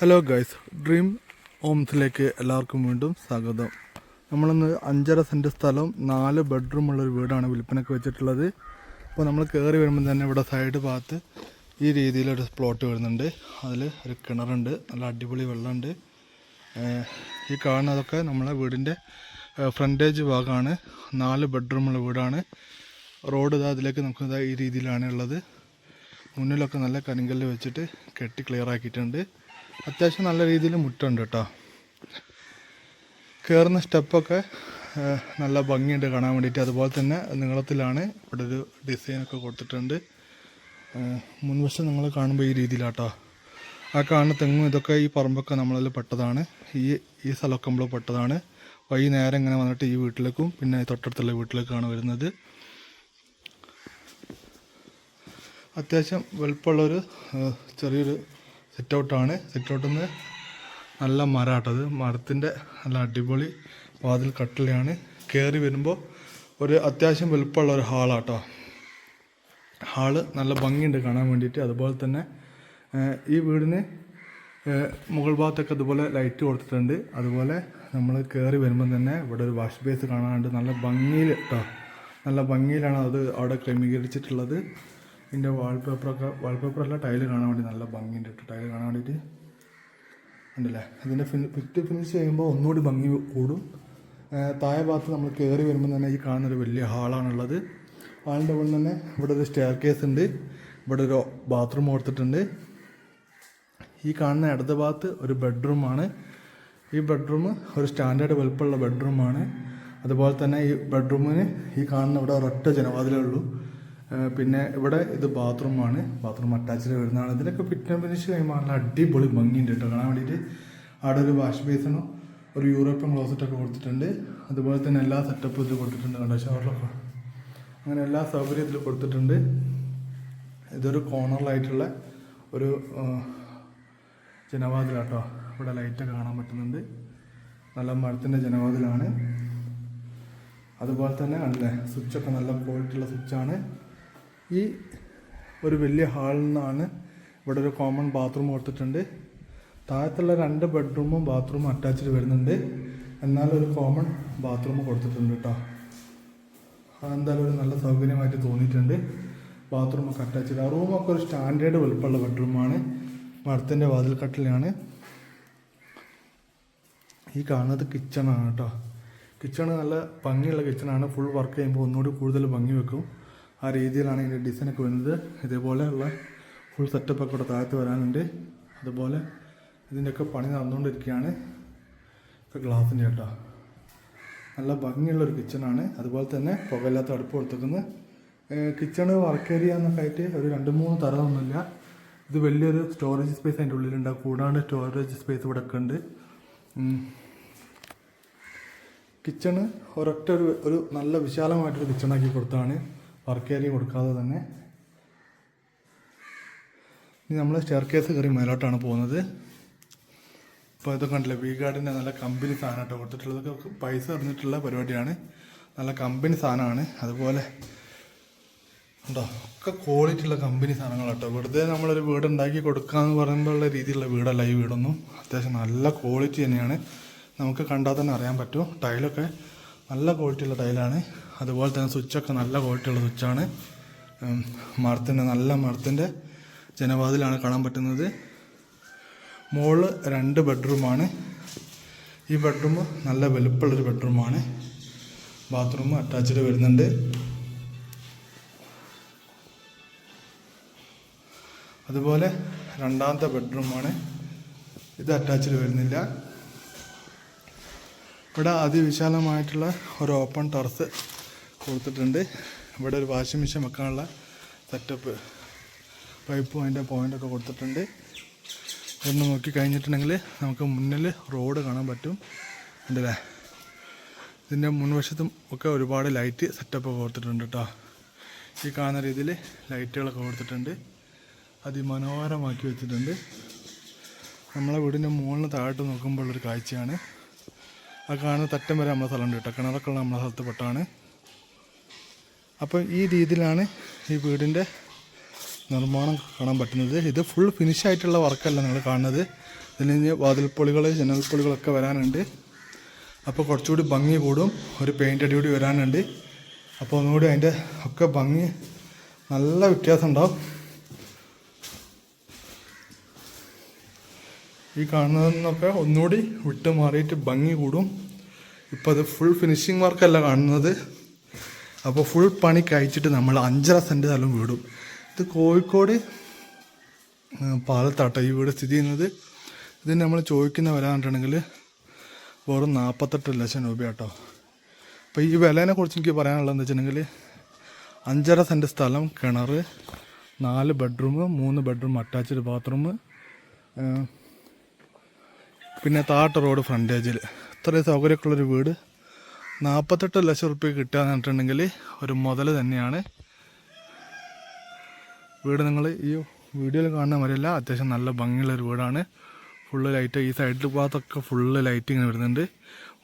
Hello guys dream ഹോംസിലേക്ക് എല്ലാവർക്കും വീണ്ടും സ്വാഗതം. നമ്മളിന്ന് അഞ്ചര സെന്റ് സ്ഥലം നാല് ബെഡ്റൂം ഉള്ളൊരു വീടാണ് വിൽപ്പനയ്ക്ക് വെച്ചിട്ടുള്ളത്. അപ്പോൾ നമ്മൾ കയറി വരുമ്പോൾ തന്നെ ഇവിടെ സൈഡ് ഭാഗത്ത് ഈ രീതിയിലൊരു പ്ലോട്ട് വരുന്നുണ്ട്. അതിൽ ഒരു കിണറുണ്ട് നല്ല അടിപൊളി വെള്ളമുണ്ട്. ഈ കാണുന്നതൊക്കെ നമ്മളെ വീടിന്റെ ഫ്രണ്ടേജ് ഭാഗമാണ്. നാല് ബെഡ്റൂമുള്ള വീടാണ്. റോഡ് ഇതാ അതിലേക്ക് നമുക്ക് ഈ രീതിയിലാണ് ഉള്ളത്. മുന്നിലൊക്കെ നല്ല കരിങ്കല്ല് വെച്ചിട്ട് കെട്ടി ക്ലിയർ ആക്കിയിട്ടുണ്ട്. അത്യാവശ്യം നല്ല രീതിയിൽ മുട്ടുണ്ട് കേട്ടോ. കയറുന്ന സ്റ്റെപ്പൊക്കെ നല്ല ഭംഗിയുണ്ട് കാണാൻ വേണ്ടിയിട്ട്. അതുപോലെ തന്നെ നീളത്തിലാണ് ഇവിടെ ഒരു ഡിസൈനൊക്കെ കൊടുത്തിട്ടുണ്ട്. മുൻവശം നിങ്ങൾ കാണുമ്പോൾ ഈ രീതിയിലാട്ടോ ആ കാണുന്ന തെങ്ങും ഇതൊക്കെ ഈ പറമ്പൊക്കെ നമ്മളതിൽ പെട്ടതാണ്. ഈ ഈ സ്ഥലമൊക്കെ നമ്മൾ പെട്ടതാണ്. വൈകുന്നേരം നേരെ ഇങ്ങനെ വന്നിട്ട് ഈ വീട്ടിലേക്കും പിന്നെ തൊട്ടടുത്തുള്ള വീട്ടിലേക്കാണ് വരുന്നത്. അത്യാവശ്യം വലുപ്പമുള്ളൊരു ചെറിയൊരു സിറ്റ് ഔട്ടാണ് സെറ്റ് ഔട്ടിൽ നിന്ന് നല്ല മരാട്ടത് മരത്തിന്റെ നല്ല അടിപൊളി വാതിൽ കട്ടിലാണ്. കയറി വരുമ്പോൾ ഒരു അത്യാവശ്യം വലുപ്പമുള്ള ഒരു ഹാളാട്ടോ ഹാൾ നല്ല ഭംഗിയുണ്ട് കാണാൻ വേണ്ടിയിട്ട്. അതുപോലെ തന്നെ ഈ വീടിന് മുകൾ ഭാഗത്തൊക്കെ അതുപോലെ ലൈറ്റ് കൊടുത്തിട്ടുണ്ട്. അതുപോലെ നമ്മൾ കയറി വരുമ്പം തന്നെ ഇവിടെ ഒരു വാഷ് ബേസ് കാണാനുണ്ട്. നല്ല ഭംഗിയിൽ കേട്ടോ നല്ല ഭംഗിയിലാണ് അത് അവിടെ ക്രമീകരിച്ചിട്ടുള്ളത്. ഇതിന്റെ വാൾപേപ്പറൊക്കെ വാൾപേപ്പറല്ല ടൈൽ കാണാൻ വേണ്ടി നല്ല ഭംഗിയുണ്ട് കേട്ടോ. ടൈൽ കാണാൻ വേണ്ടിയിട്ട് ഉണ്ടല്ലേ ഇതിന്റെ ഫിനി ഫിറ്റ് ഫിനിഷ് ചെയ്യുമ്പോൾ ഒന്നുകൂടി ഭംഗി കൂടും. താഴെ ഭാഗത്ത് നമ്മൾ കയറി വരുമ്പോൾ തന്നെ ഈ കാണുന്നൊരു വലിയ ഹാളാണുള്ളത് ഹാളിന്റെ ഉള്ളിൽ തന്നെ ഇവിടെ ഒരു സ്റ്റെയർ കേസ് ഉണ്ട്. ഇവിടെ ഒരു ബാത്റൂം കൊടുത്തിട്ടുണ്ട്. ഈ കാണുന്ന ഇടത് ഭാഗത്ത് ഒരു ബെഡ്റൂമാണ് ഈ ബെഡ്റൂം ഒരു സ്റ്റാൻഡേർഡ് വലുപ്പമുള്ള ബെഡ്റൂമാണ് അതുപോലെ തന്നെ ഈ ബെഡ്റൂമിന് ഈ കാണുന്ന ഇവിടെ ഒരൊറ്റ ജനവാതിലേ ഉള്ളൂ. പിന്നെ ഇവിടെ ഇത് ബാത്റൂമാണ്. ബാത്റൂം അറ്റാച്ച്ഡ് വരുന്നതാണ്. ഇതിനൊക്കെ ഫിറ്റ് ഫിനിഷ് കഴിയുമ്പോൾ നല്ല അടിപൊളി ഭംഗിയുണ്ട് കേട്ടോ. കാണാൻ വേണ്ടിയിട്ട് അവിടെ ഒരു വാഷ് ബേസിനും ഒരു യൂറോപ്യൻ ക്ലോസറ്റൊക്കെ കൊടുത്തിട്ടുണ്ട്. അതുപോലെ തന്നെ എല്ലാ സെറ്റപ്പും ഇതിൽ കൊടുത്തിട്ടുണ്ട് കണ്ടോ? ഷവറിലൊക്കെ അങ്ങനെ എല്ലാ സൗകര്യത്തിലും കൊടുത്തിട്ടുണ്ട്. ഇതൊരു കോർണറിലായിട്ടുള്ള ഒരു ജനവാതിലാട്ടോ. ഇവിടെ ലൈറ്റൊക്കെ കാണാൻ പറ്റുന്നുണ്ട്. നല്ല മരത്തിന്റെ ജനവാതിലാണ്. അതുപോലെ തന്നെ കണ്ടില്ലേ? സ്വിച്ചൊക്കെ നല്ല ക്വാളിറ്റി ഉള്ള സ്വിച്ചാണ് ഈ ഒരു വലിയ ഹാളിൽ നിന്നാണ് ഇവിടെ ഒരു കോമൺ ബാത്റൂം കൊടുത്തിട്ടുണ്ട് താഴത്തുള്ള രണ്ട് ബെഡ്റൂമും ബാത്റൂമും അറ്റാച്ച്ഡ് വരുന്നുണ്ട്. എന്നാൽ ഒരു കോമൺ ബാത്റൂം കൊടുത്തിട്ടുണ്ട് കേട്ടോ. അതെന്തായാലും ഒരു നല്ല സൗകര്യമായിട്ട് തോന്നിയിട്ടുണ്ട്. ബാത്റൂമൊക്കെ അറ്റാച്ച്ഡ്. ആ റൂമൊക്കെ ഒരു സ്റ്റാൻഡേർഡ് വലുപ്പമുള്ള ബെഡ്റൂമാണ് മരത്തിന്റെ വാതിൽ കട്ടിലാണ്. ഈ കാണുന്നത് കിച്ചണാണ് കേട്ടോ. കിച്ചണ് നല്ല ഭംഗിയുള്ള കിച്ചണാണ് ഫുൾ വർക്ക് ചെയ്യുമ്പോൾ ഒന്നുകൂടി കൂടുതൽ ഭംഗി വെക്കും. ആ രീതിയിലാണ് ഇതിന്റെ ഡിസൈനൊക്കെ വരുന്നത്. ഇതേപോലെയുള്ള ഫുൾ സെറ്റപ്പൊക്കെ ഇവിടെ താഴത്ത് വരാനുണ്ട്. അതുപോലെ ഇതിന്റെയൊക്കെ പണി നടന്നുകൊണ്ടിരിക്കുകയാണ്. ഇപ്പോൾ ഗ്ലാസിന്റെ കേട്ടോ. നല്ല ഭംഗിയുള്ളൊരു കിച്ചണാണ് അതുപോലെ തന്നെ പുകയില്ലാത്ത അടുപ്പ് കൊടുത്തേക്കുന്നത് കിച്ചണ് വർക്ക് ഏരിയ എന്നൊക്കെ ആയിട്ട് ഒരു രണ്ട് മൂന്ന് തരമൊന്നുമില്ല. ഇത് വലിയൊരു സ്റ്റോറേജ് സ്പേസ് അതിന്റെ ഉള്ളിലുണ്ട്. കൂടാണ്ട് സ്റ്റോറേജ് സ്പേസ് ഇവിടെ ഒക്കെ ഉണ്ട്. കിച്ചണ് ഒരൊറ്റ ഒരു ഒരു നല്ല വിശാലമായിട്ടൊരു കിച്ചണാക്കി കൊടുത്താണ് വർക്ക് ഏരിയ കൊടുക്കാതെ തന്നെ ഇനി നമ്മൾ സ്റ്റെയർ കേസ് കയറി മേലോട്ടാണ് പോകുന്നത്. ഇപ്പോൾ ഇതൊക്കെ കണ്ടില്ലേ വി ഗാർഡിന്റെ നല്ല കമ്പനി സാധനം കേട്ടോ കൊടുത്തിട്ടുള്ളത്. ഇതൊക്കെ പൈസ അറിഞ്ഞിട്ടുള്ള പരിപാടിയാണ്. നല്ല കമ്പനി സാധനമാണ്. അതുപോലെ ഉണ്ടോ ഒക്കെ ക്വാളിറ്റി ഉള്ള കമ്പനി സാധനങ്ങൾ കേട്ടോ. വെറുതെ നമ്മളൊരു വീട് ഉണ്ടാക്കി കൊടുക്കാന്ന് പറയുമ്പോഴുള്ള രീതിയിലുള്ള വീടല്ല ഈ വീടൊന്നും. അത്യാവശ്യം നല്ല ക്വാളിറ്റി തന്നെയാണ്. നമുക്ക് കണ്ടാൽ തന്നെ അറിയാൻ പറ്റും. ടൈലൊക്കെ നല്ല ക്വാളിറ്റി ഉള്ള ടൈലാണ്. അതുപോലെ തന്നെ സ്വിച്ചൊക്കെ നല്ല ക്വാളിറ്റി ഉള്ള സ്വിച്ചാണ് മരത്തിന്റെ നല്ല മരത്തിന്റെ ജനവാതിലാണ് കാണാൻ പറ്റുന്നത്. മുകളിൽ രണ്ട് ബെഡ്റൂമാണ്. ഈ ബെഡ്റൂം നല്ല വലുപ്പമുള്ളൊരു ബെഡ്റൂമാണ്. ബാത്റൂം അറ്റാച്ച്ഡ് വരുന്നുണ്ട്. അതുപോലെ രണ്ടാമത്തെ ബെഡ്റൂമാണ്. ഇത് അറ്റാച്ച്ഡ് വരുന്നില്ല. ഇവിടെ അതിവിശാലമായിട്ടുള്ള ഒരു ഓപ്പൺ ടെറസ് കൊടുത്തിട്ടുണ്ട്. ഇവിടെ ഒരു വാഷിംഗ് മെഷീൻ വെക്കാനുള്ള സെറ്റപ്പ് പൈപ്പും അതിന്റെ പോയിന്റൊക്കെ കൊടുത്തിട്ടുണ്ട്. ഒന്ന് നോക്കി കഴിഞ്ഞിട്ടുണ്ടെങ്കിൽ നമുക്ക് മുന്നിൽ റോഡ് കാണാൻ പറ്റും. ഉണ്ടല്ലേ ഇതിന്റെ മുൻവശത്തും ഒക്കെ ഒരുപാട് ലൈറ്റ് സെറ്റപ്പ് കൊടുത്തിട്ടുണ്ട് കേട്ടോ. ഈ കാണുന്ന രീതിയിൽ ലൈറ്റുകളൊക്കെ കൊടുത്തിട്ടുണ്ട്. അതിമനോഹരമാക്കി വെച്ചിട്ടുണ്ട്. നമ്മളെ വീടിന്റെ മുകളിൽ താഴോട്ട് നോക്കുമ്പോഴുള്ളൊരു കാഴ്ചയാണ്. ആ കാണുന്ന തട്ടം വരെ നമ്മളെ സ്ഥലമുണ്ട് കേട്ടോ. കിണറൊക്കെ ഉള്ള നമ്മളെ സ്ഥലത്ത് പെട്ടാണ്. അപ്പോൾ ഈ രീതിയിലാണ് ഈ വീടിന്റെ നിർമ്മാണം കാണാൻ പറ്റുന്നത്. ഇത് ഫുൾ ഫിനിഷ് ആയിട്ടുള്ള വർക്കല്ല നിങ്ങൾ കാണുന്നത്. ഇതിൽ നിന്ന് വാതിൽപ്പൊളികൾ ജനൽപ്പൊളികളൊക്കെ വരാനുണ്ട്. അപ്പോൾ കുറച്ചുകൂടി ഭംഗി കൂടും. ഒരു പെയിന്റ് അടി കൂടി വരാനുണ്ട്. അപ്പോൾ ഒന്നുകൂടി അതിന്റെ ഒക്കെ ഭംഗി നല്ല വ്യത്യാസം ഉണ്ടാവും. ഈ കാണുന്നതെന്നൊക്കെ ഒന്നുകൂടി വിട്ട് മാറിയിട്ട് ഭംഗി കൂടും. ഇപ്പോൾ അത് ഫുൾ ഫിനിഷിങ് വർക്കല്ല കാണുന്നത്. അപ്പോൾ ഫുൾ പണി കഴിച്ചിട്ട് നമ്മൾ അഞ്ചര സെന്റ് സ്ഥലം വീടും. ഇത് കോഴിക്കോട് പാലത്താട്ട ഈ വീട് സ്ഥിതി ചെയ്യുന്നത്. ഇതിന് നമ്മൾ ചോദിക്കുന്ന വില കണ്ടിട്ടുണ്ടെങ്കിൽ വെറും നാൽപ്പത്തെട്ട് ലക്ഷം രൂപ കേട്ടോ അപ്പോൾ ഈ വിലേനെ കുറിച്ച് എനിക്ക് പറയാനുള്ളതെന്ന് വെച്ചിട്ടുണ്ടെങ്കിൽ അഞ്ചര സെന്റ് സ്ഥലം കിണർ നാല് ബെഡ്റൂം മൂന്ന് ബെഡ്റൂം അറ്റാച്ച്ഡ് ബാത്റൂം പിന്നെ താട്ട് റോഡ് ഫ്രണ്ടേജിൽ ഇത്രയും സൗകര്യമൊക്കെ ഉള്ളൊരു വീട്. നാൽപ്പത്തെട്ട് ലക്ഷം റുപ്യ കിട്ടുക എന്ന് പറഞ്ഞിട്ടുണ്ടെങ്കിൽ ഒരു മുതൽ തന്നെയാണ്. വീട് നിങ്ങൾ ഈ വീഡിയോയിൽ കാണുന്ന മാതിരിയല്ല അത്യാവശ്യം നല്ല ഭംഗിയുള്ളൊരു വീടാണ്. ഫുള്ള് ലൈറ്റ് ഈ സൈഡിൽ ഭാഗത്തൊക്കെ ഫുള്ള് ലൈറ്റ് ഇങ്ങനെ വരുന്നുണ്ട്.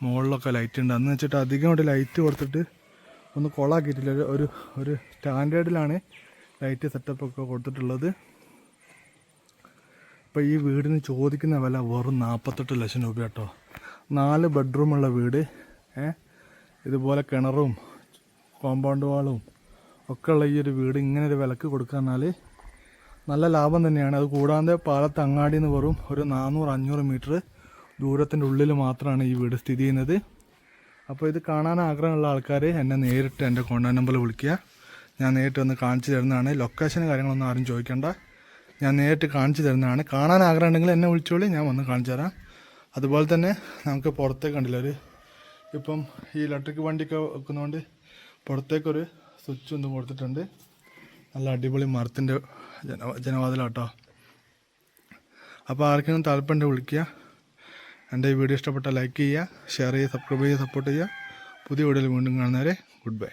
മുകളിലൊക്കെ ലൈറ്റ് ഉണ്ട്. അന്ന് വെച്ചിട്ട് അധികം ഇവിടെ ലൈറ്റ് കൊടുത്തിട്ട് ഒന്ന് കൊളാക്കിയിട്ടില്ല ഒരു- ഒരു സ്റ്റാൻഡേർഡിലാണ് ലൈറ്റ് സെറ്റപ്പ് ഒക്കെ കൊടുത്തിട്ടുള്ളത്. ഇപ്പോൾ ഈ വീടിന് ചോദിക്കുന്ന വില വെറും നാൽപ്പത്തെട്ട് ലക്ഷം രൂപ കേട്ടോ നാല് ബെഡ്റൂമുള്ള വീട്. ഏ? ഇതുപോലെ കിണറും കോമ്പൗണ്ട് വാളും ഒക്കെ ഉള്ള ഈ ഒരു വീട് ഇങ്ങനെ ഒരു വിലക്ക് കൊടുക്കാന്നാൽ നല്ല ലാഭം തന്നെയാണ്. അത് കൂടാതെ പാലത്ത് അങ്ങാടി എന്ന് വെറും ഒരു നാനൂറ് അഞ്ഞൂറ് മീറ്റർ ദൂരത്തിന്റെ ഉള്ളിൽ മാത്രമാണ് ഈ വീട് സ്ഥിതി ചെയ്യുന്നത്. അപ്പോൾ ഇത് കാണാൻ ആഗ്രഹമുള്ള ആൾക്കാർ എന്നെ നേരിട്ട് എന്റെ കോൺടാക്ട് നമ്പറിൽ വിളിക്കുക. ഞാൻ നേരിട്ട് വന്ന് കാണിച്ചു തരുന്നതാണ്. ലൊക്കേഷൻ കാര്യങ്ങളൊന്നും ആരും ചോദിക്കേണ്ട. ഞാൻ നേരിട്ട് കാണിച്ചു തരുന്നതാണ്. കാണാൻ ആഗ്രഹം ഉണ്ടെങ്കിൽ എന്നെ വിളിച്ചോളി ഞാൻ വന്ന് കാണിച്ചു തരാം. അതുപോലെ തന്നെ നമുക്ക് പുറത്തേക്ക് കണ്ടില്ല ഒരു ഇപ്പം ഈ ഇലക്ട്രിക് വണ്ടിയൊക്കെ വെക്കുന്നതുകൊണ്ട് പുറത്തേക്കൊരു സ്വിച്ച് ഒന്ന് കൊടുത്തിട്ടുണ്ട്. നല്ല അടിപൊളി മരത്തിന്റെ ജന ജനവാതിലാട്ടോ. അപ്പോൾ ആർക്കെങ്കിലും താല്പര്യം വിളിക്കുക. എന്റെ ഈ വീഡിയോ ഇഷ്ടപ്പെട്ടാൽ ലൈക്ക് ചെയ്യുക ഷെയർ ചെയ്യുക സബ്സ്ക്രൈബ് ചെയ്യുക സപ്പോർട്ട് ചെയ്യുക. പുതിയ വീഡിയോയിൽ വീണ്ടും കാണുന്നവരെ ഗുഡ് ബൈ